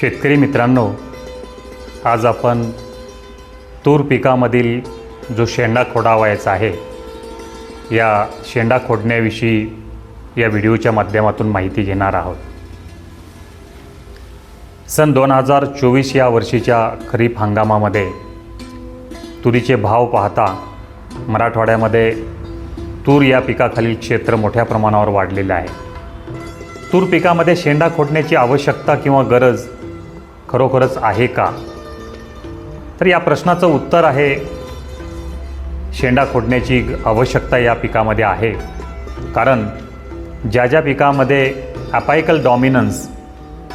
शेतकरी मित्रांनो आज आपण तूर पिकामधील जो शेंडा खोडावायचा आहे या शेंडा खोडण्याविषयी या व्हिडिओच्या माध्यमातून माहिती घेणार आहोत. सन दोन हजार चोवीस या वर्षीच्या खरीप हंगामामध्ये तुरीचे भाव पाहता मराठवाड्यामध्ये तूर या पिकाखालील क्षेत्र मोठ्या प्रमाणावर वाढलेलं आहे. तूर पिकामध्ये शेंडा खोडण्याची आवश्यकता किंवा गरज खरोखरच आहे का? तर या प्रश्नाचं उत्तर आहे शेंडा खोडण्याची आवश्यकता या पिकामध्ये आहे. कारण ज्या ज्या पिकामध्ये ॲपायकल डॉमिनन्स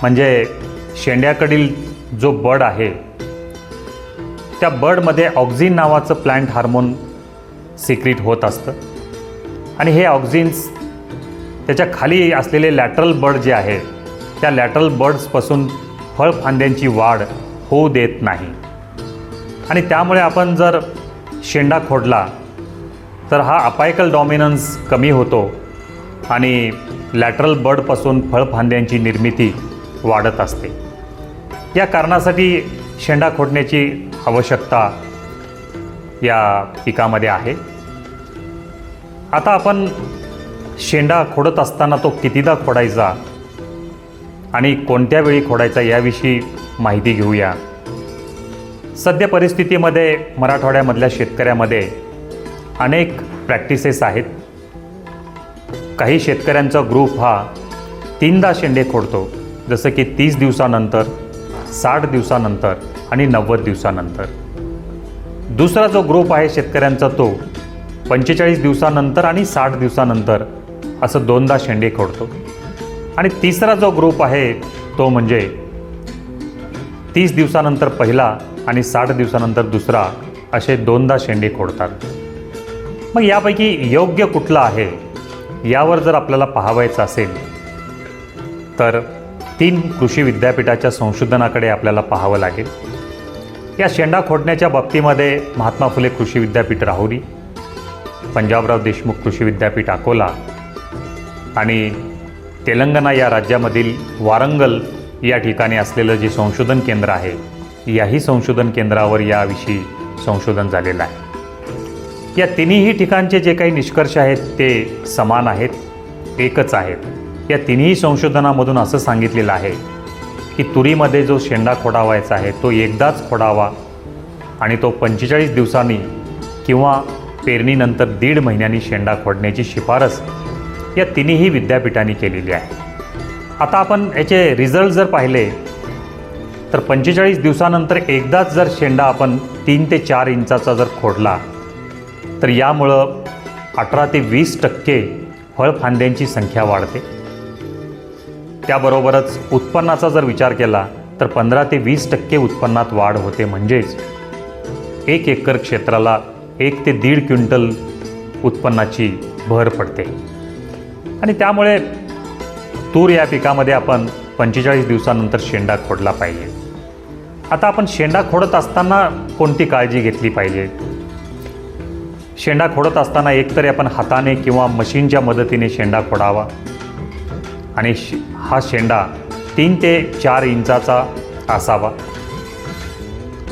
म्हणजे शेंड्याकडील जो बड आहे त्या बडमध्ये ऑक्झिन नावाचं प्लांट हार्मोन सिक्रीट होत असतं. आणि हे ऑक्झिन्स त्याच्याखाली असलेले लॅटरल बर्ड जे आहे त्या लॅटरल बर्ड्सपासून फळफांद्यांची वाढ होऊ देत नाही. आणि त्यामुळे आपण जर शेंडा खोडला तर हा अपायकल डॉमिनन्स कमी होतो आणि लॅटरल बर्डपासून फळफांद्यांची निर्मिती वाढत असते. या कारणासाठी शेंडा खोडण्याची आवश्यकता या पिकामध्ये आहे. आता आपण शेंडा खोडत असताना तो कितीदा खोडायचा? आणि कोणत्या वेळी खोडायचा याविषयी माहिती घेऊया. सध्या परिस्थितीमध्ये मराठवाड्यामधल्या शेतकऱ्यामध्ये अनेक प्रॅक्टिसेस आहेत. काही शेतकऱ्यांचा ग्रुप हा तीनदा शेंडे खोडतो. जसं की तीस दिवसानंतर साठ दिवसानंतर आणि नव्वद दिवसानंतर. दुसरा जो ग्रुप आहे शेतकऱ्यांचा तो पंचेचाळीस दिवसानंतर आणि साठ दिवसानंतर असं दोनदा शेंडे खोडतो. आणि तिसरा जो ग्रुप आहे तो म्हणजे तीस दिवसानंतर पहिला आणि साठ दिवसानंतर दुसरा असे दोनदा शेंडे खोडतात. मग यापैकी योग्य कुठला आहे यावर जर आपल्याला पाहावायचं असेल तर तीन कृषी विद्यापीठाच्या संशोधनाकडे आपल्याला पाहावं लागेल. या शेंडा खोडण्याच्या बाबतीमध्ये महात्मा फुले कृषी विद्यापीठ राहुरी पंजाबराव देशमुख कृषी विद्यापीठ अकोला आणि तेलंगणा या राज्यामधील वारंगल या ठिकाणी असलेलं जे संशोधन केंद्र आहे याही संशोधन केंद्रावर याविषयी संशोधन झालेलं आहे. या तिन्ही ठिकाणचे जे काही निष्कर्ष आहेत ते समान आहेत एकच आहेत. या तिन्ही संशोधनामधून असं सांगितलेलं आहे की तुरीमध्ये जो शेंडा खोडावायचा आहे तो एकदाच खोडावा आणि तो पंचेचाळीस दिवसांनी किंवा पेरणीनंतर दीड महिन्यांनी शेंडा खोडण्याची शिफारस या तिन्ही विद्यापीठांनी केलेली आहे. आता आपण याचे रिझल्ट जर पाहिले तर पंचेचाळीस दिवसानंतर एकदाच जर शेंडा आपण तीन ते चार इंचाचा जर खोडला तर यामुळं अठरा ते वीस टक्के फळफांद्यांची संख्या वाढते. त्याबरोबरच उत्पन्नाचा जर विचार केला तर पंधरा ते वीस टक्के उत्पन्नात वाढ होते म्हणजेच एक एकर क्षेत्राला एक ते दीड क्विंटल उत्पन्नाची भर पडते. आणि त्यामुळे तूर या पिकामध्ये आपण पंचेचाळीस दिवसानंतर शेंडा खोडला पाहिजे. आता आपण शेंडा खोडत असताना कोणती काळजी घेतली पाहिजे? शेंडा खोडत असताना एकतरी आपण हाताने किंवा मशीनच्या मदतीने शेंडा खोडावा. आणि श हा शेंडा तीन ते चार इंचाचा असावा.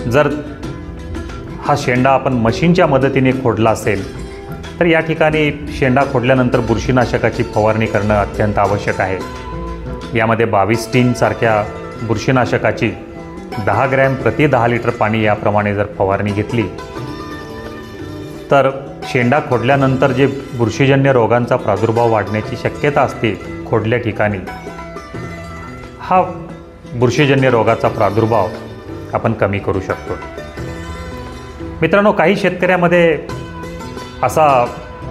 जर हा शेंडा आपण मशीनच्या मदतीने खोडला असेल तर या ठिकाणी शेंडा खोडल्यानंतर बुरशीनाशकाची फवारणी करणं अत्यंत आवश्यक आहे. यामध्ये बावीस टीनसारख्या बुरशीनाशकाची दहा ग्रॅम प्रति दहा लिटर पाणी याप्रमाणे जर फवारणी घेतली तर शेंडा खोडल्यानंतर जे बुरशीजन्य रोगांचा प्रादुर्भाव वाढण्याची शक्यता असते खोडल्या ठिकाणी हा बुरशीजन्य रोगाचा प्रादुर्भाव आपण कमी करू शकतो. मित्रांनो काही शेतकऱ्यामध्ये असा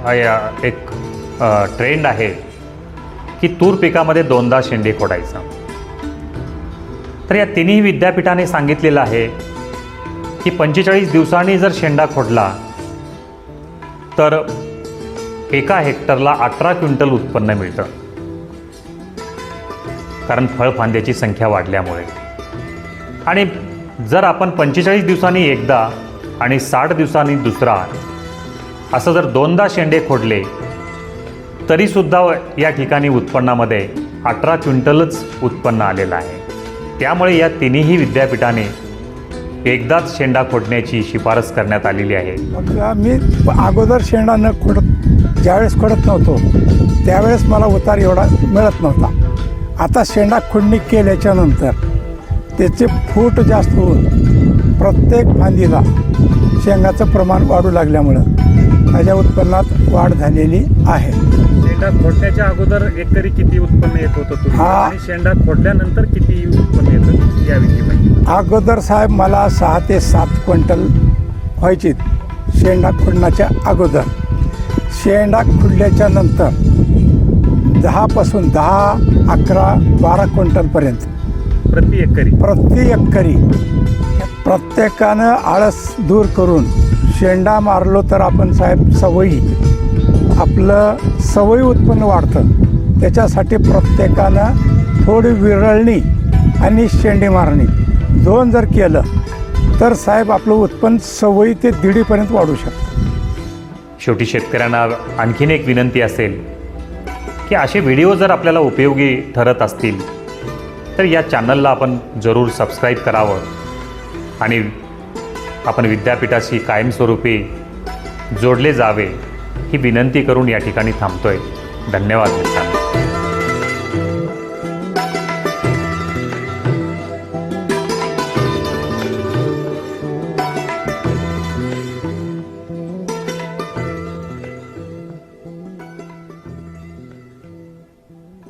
या- एक ट्रेंड आहे की तूर पिकामध्ये दोनदा शेंडे खोडायचा. तर या तिन्ही विद्यापीठाने सांगितलेलं आहे की पंचेचाळीस दिवसांनी जर शेंडा खोडला तर एका हेक्टरला अठरा क्विंटल उत्पन्न मिळतं. कारण फळफांद्याची संख्या वाढल्यामुळे. आणि जर आपण पंचेचाळीस दिवसांनी एकदा आणि साठ दिवसांनी दुसरा असं जर दोनदा शेंडे खोडले तरीसुद्धा या ठिकाणी उत्पन्नामध्ये अठरा क्विंटलच उत्पन्न आलेलं आहे. त्यामुळे या तिन्ही विद्यापीठाने एकदाच शेंडा खोडण्याची शिफारस करण्यात आलेली आहे. मग मी अगोदर शेंडा न खोडत ज्यावेळेस खोडत नव्हतो त्यावेळेस मला उतार एवढा मिळत नव्हता. आता शेंडा खोडणी केल्याच्यानंतर त्याचे फूट जास्त होऊन प्रत्येक फांदीला शेंगाचं प्रमाण वाढू लागल्यामुळं माझ्या उत्पन्नात वाढ झालेली आहे. शेंडा खोडण्याच्या अगोदर एकरी किती उत्पन्न येत होतं तुरीचं? हा. आणि शेंडा खोडल्यानंतर किती उत्पन्न येतं माहिती अगोदर साहेब मला सहा ते सात क्विंटल व्हायची. शेंडा खुडण्याच्या अगोदर. शेंडा खुडल्याच्या नंतर दहापासून दहा अकरा बारा क्विंटलपर्यंत प्रति एकरी. प्रति एकरी. प्रत्येकानं आळस दूर करून शेंडा मारलो तर आपण साहेब सवयी. आपलं सवयी उत्पन्न वाढतं. त्याच्यासाठी प्रत्येकानं थोडी विरळणी आणि शेंडी मारणी. दोन जर केलं तर साहेब आपलं उत्पन्न सवयी ते दीडीपर्यंत वाढू शकतं. शेवटी शेतकऱ्यांना आणखीन एक विनंती असेल की असे व्हिडिओ जर आपल्याला उपयोगी ठरत असतील तर या चॅनलला आपण जरूर सबस्क्राईब करावं आणि आपण विद्यापीठाशी कायमस्वरूपी जोडले जावे ही विनंती करून या ठिकाणी थांबतोय. धन्यवाद मित्रांनो.